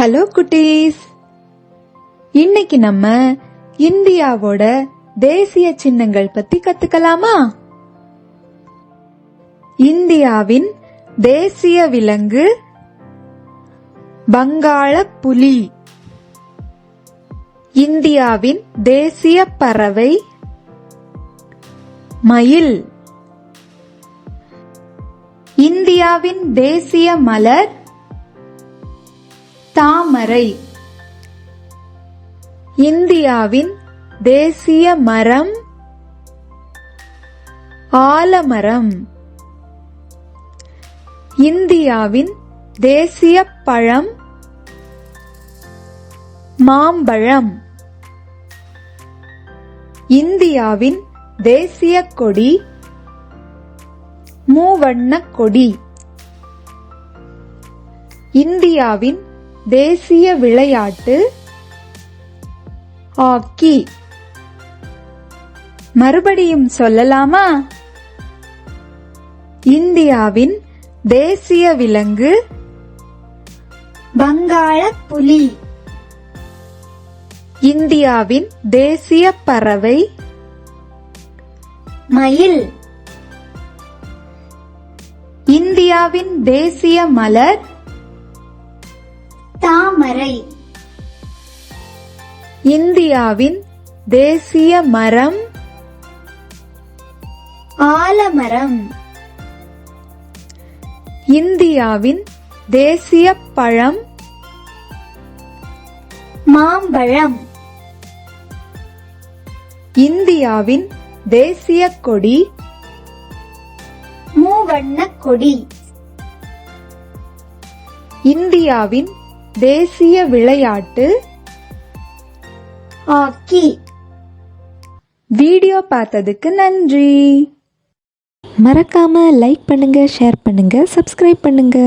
Hello குட்டீஸ். இன்னைக்கு நம்ம இந்தியாவோட தேசிய சின்னங்கள் பத்தி கத்துக்கலாமா? இந்தியாவின் தேசிய விலங்கு வங்காள புலி இந்தியாவின் தேசிய பறவை மயில். இந்தியாவின் தேசிய மலர் தாமரை. இந்தியாவின் தேசிய மரம். ஆலமரம். இந்தியாவின் தேசிய பழம். மாம்பழம். இந்தியாவின் தேசிய கொடி. மூவண்ணக் கொடி. இந்தியாவின் தேசிய விளையாட்டு ஹாக்கி. மறுபடியும் சொல்லலாமா? இந்தியாவின் தேசிய விலங்கு வங்காள புலி இந்தியாவின் தேசிய பறவை மயில். இந்தியாவின் தேசிய மலர் தாமரை. இந்தியாவின் தேசிய மரம்? ஆலமரம். இந்தியாவின் தேசிய பழம்? மாம்பழம். இந்தியாவின் தேசிய கொடி? மூவண்ணக் கொடி. இந்தியாவின் தேசிய விளையாட்டு. ஹாக்கி. வீடியோ பார்த்ததுக்கு நன்றி. மறக்காம லைக் பண்ணுங்க ஷேர் பண்ணுங்க சப்ஸ்கிரைப் பண்ணுங்க.